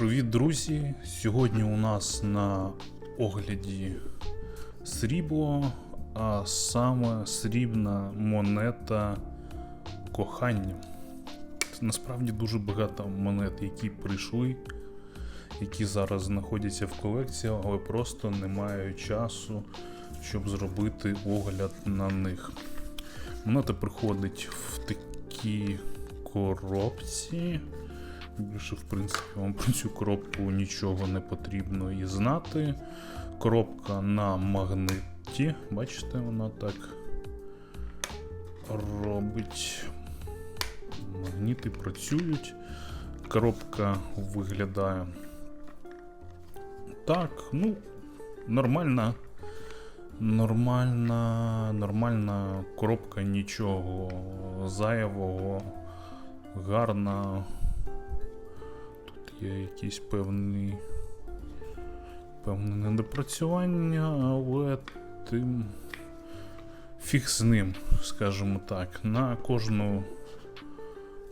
Привіт, друзі! Сьогодні у нас на огляді срібло, а саме срібна монета кохання. Насправді дуже багато монет, які прийшли, які зараз знаходяться в колекції, але просто не маю часу, щоб зробити огляд на них. Монета приходить в такій коробці. Більше, в принципі, вам про цю коробку нічого не потрібно і знати. Коробка на магниті. Бачите, вона так робить. Магніти працюють. Коробка виглядає так, ну, нормальна. Нормальна, нормальна коробка, нічого зайвого, гарна. Є якісь певні, певне недопрацювання, але тим фіг з ним, скажімо так. На кожну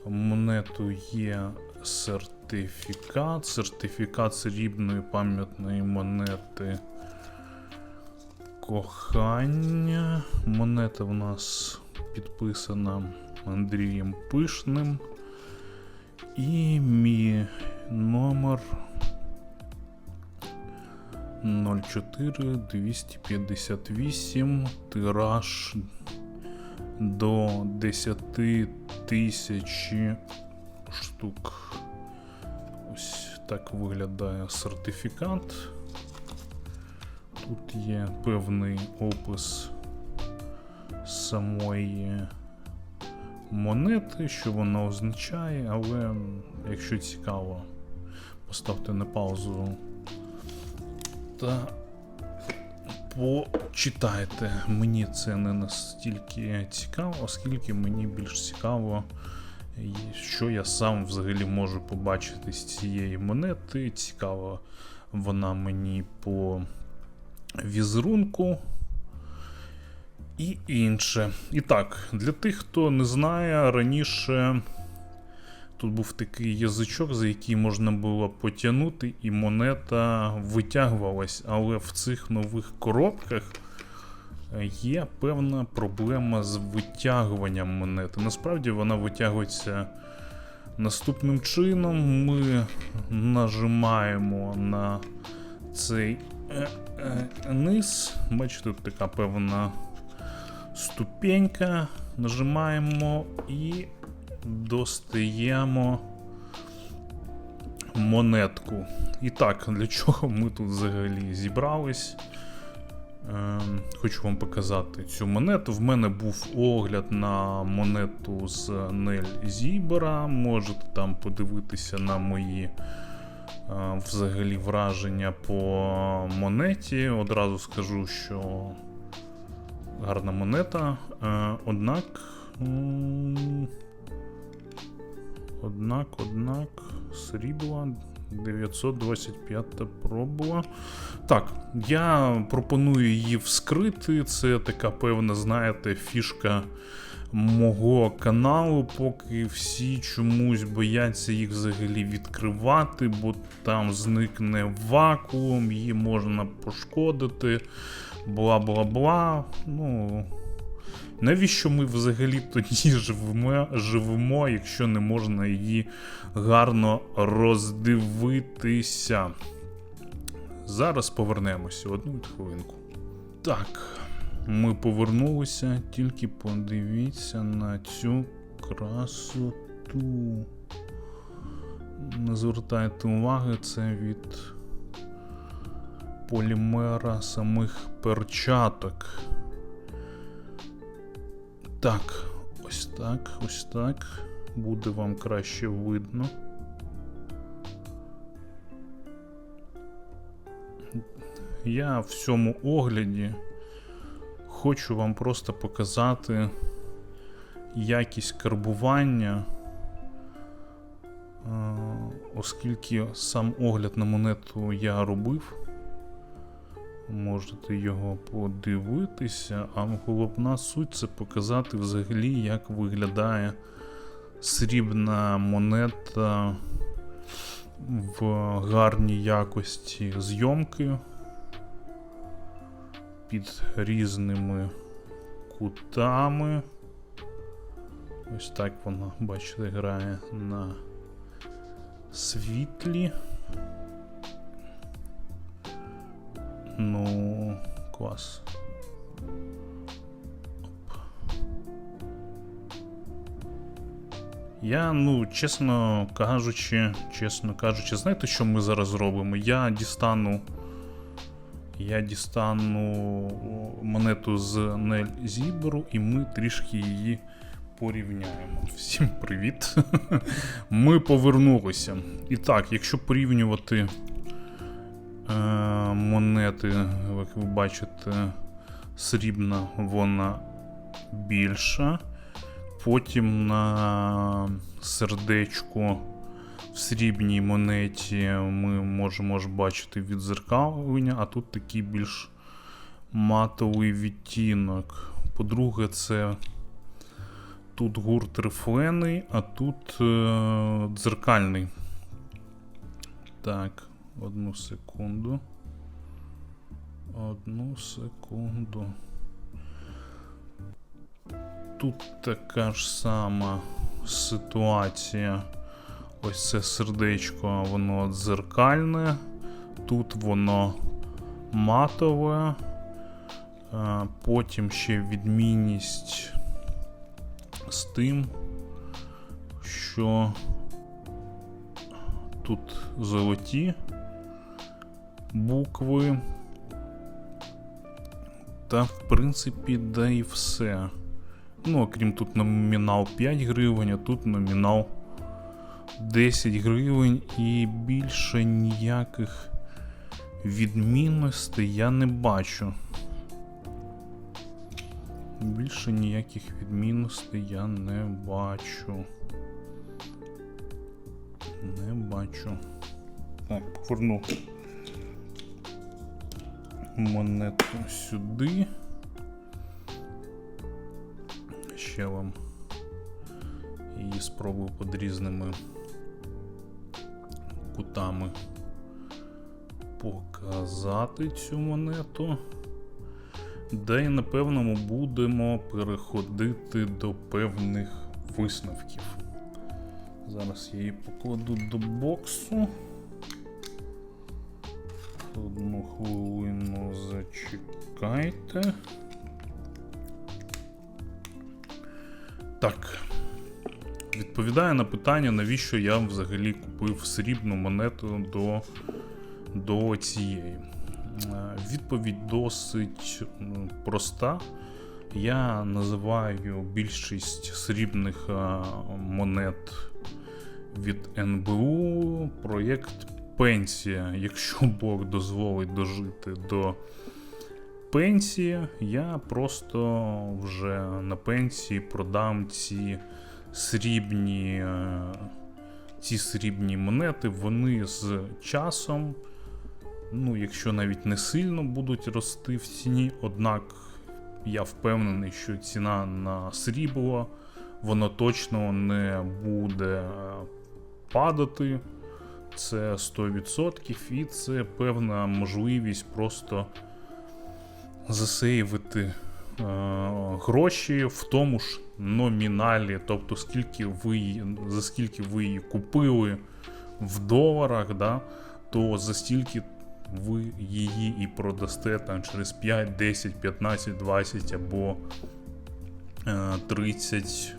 монету є сертифікат, сертифікат срібної пам'ятної монети кохання. Монета в нас підписана Андрієм Пишним. І мій номер 04 258 тираж до 10 тисяч штук. Ось так виглядає сертифікат. Тут є певний опис самої монети, що вона означає, але якщо цікаво, поставте на паузу та почитайте. Мені це не настільки цікаво, оскільки мені більш цікаво, що я сам взагалі можу побачити з цієї монети. Цікаво вона мені по візерунку і інше. І так, для тих, хто не знає, раніше тут був такий язичок, за який можна було потягнути, і монета витягувалась. Але в цих нових коробках є певна проблема з витягуванням монети. Насправді вона витягується наступним чином. Ми нажимаємо на цей е, е, низ. Бачите, тут така певна ступенька. Нажимаємо і достаємо монетку. І так, для чого ми тут взагалі зібрались? Ем, Хочу вам показати цю монету. В мене був огляд на монету з Нель Зібера. Можете там подивитися на мої е, взагалі враження по монеті. Одразу скажу, що гарна монета. Е, Однак. Однак, однак, срібла 925 проба. Так, я пропоную її вскрити. Це така певна, знаєте, фішка мого каналу, поки всі чомусь бояться їх взагалі відкривати, бо там зникне вакуум, її можна пошкодити. Бла бла бла. Ну. Навіщо ми взагалі тоді живемо, живемо, якщо не можна її гарно роздивитися? Зараз повернемося одну хвилинку. Так, ми повернулися, тільки подивіться на цю красоту. Не звертайте уваги, це від полімера самих перчаток. Так, ось так, ось так. Буде вам краще видно. Я в цьому огляді хочу вам просто показати якість карбування, е, оскільки сам огляд на монету я робив. Можете його подивитися, а головна суть це показати взагалі, як виглядає срібна монета в гарній якості зйомки під різними кутами. Ось так вона, бачите, грає на світлі. Ну, клас. Я, ну, чесно кажучи, чесно кажучи, знаєте, що ми зараз робимо? Я дістану. Я дістану монету з Нель Зіберу, і ми трішки її порівняємо. Всім привіт! Ми повернулися. І так, якщо порівнювати монети, як ви бачите, срібна вона більша. Потім на сердечку в срібній монеті ми можемо ж бачити відзеркалення, а тут такий більш матовий відтінок. По-друге, це тут гурт рифлений, а тут е- дзеркальний. Так, одну секунду. Одну секунду. Тут така ж сама ситуація. Ось це сердечко, воно дзеркальне. Тут воно матове. Потім ще відмінність з тим, що тут золоті букви. Та, в принципі, да і все. Ну, окрім тут номінал 5 гривень, а тут номінал 10 гривень і більше ніяких відмінностей я не бачу. Більше ніяких відмінностей я не бачу. Не бачу. Так, поверну монету сюди. Ще вам її спробую під різними кутами показати цю монету. Де і напевно ми будемо переходити до певних висновків. Зараз я її покладу до боксу. Одну хвилину зачекайте. Так. Відповідає на питання, навіщо я взагалі купив срібну монету до, до цієї. Е, Відповідь досить проста. Я називаю більшість срібних е, монет від НБУ проєкт Пенсія. Якщо Бог дозволить дожити до пенсії, я просто вже на пенсії продам ці срібні, е, ці срібні монети. Вони з часом, ну, якщо навіть не сильно будуть рости в ціні, однак я впевнений, що ціна на срібло воно точно не буде е, падати. Це 100% і це певна можливість просто засейвити е, гроші в тому ж номіналі, тобто скільки ви, за скільки ви її купили в доларах, да, то за стільки ви її і продасте там через 5, 10, 15, 20 або е, 30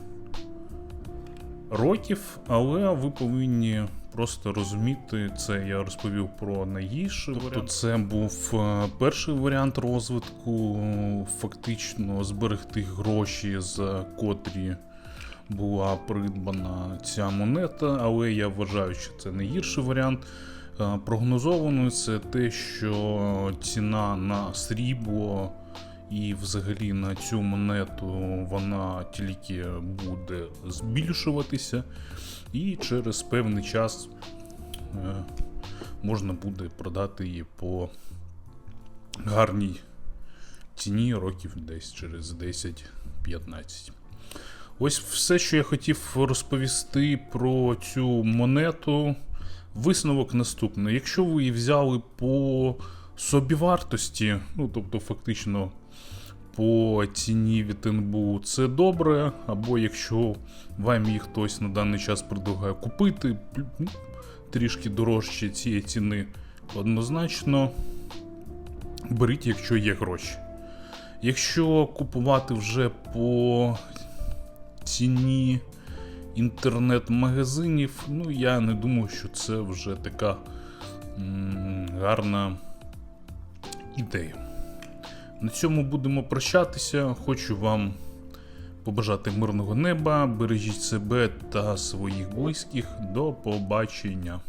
років, але ви повинні просто розуміти це. Я розповів про найгірший тобто Це був е, перший варіант розвитку, фактично зберегти гроші, за котрі була придбана ця монета, але я вважаю, що це найгірший варіант. Е, Прогнозовано це те, що ціна на срібло і взагалі на цю монету вона тільки буде збільшуватися, і через певний час е, можна буде продати її по гарній ціні років десь через 10-15. Ось все, що я хотів розповісти про цю монету. Висновок наступний. Якщо ви її взяли по собівартості, ну тобто фактично по ціні від НБУ, це добре. Або якщо вам її хтось на даний час предлагає купити ну, трішки дорожче цієї ціни, однозначно беріть, якщо є гроші. Якщо купувати вже по ціні інтернет-магазинів, ну я не думаю, що це вже така м, гарна ідея. На цьому будемо прощатися. Хочу вам побажати мирного неба, бережіть себе та своїх близьких. До побачення.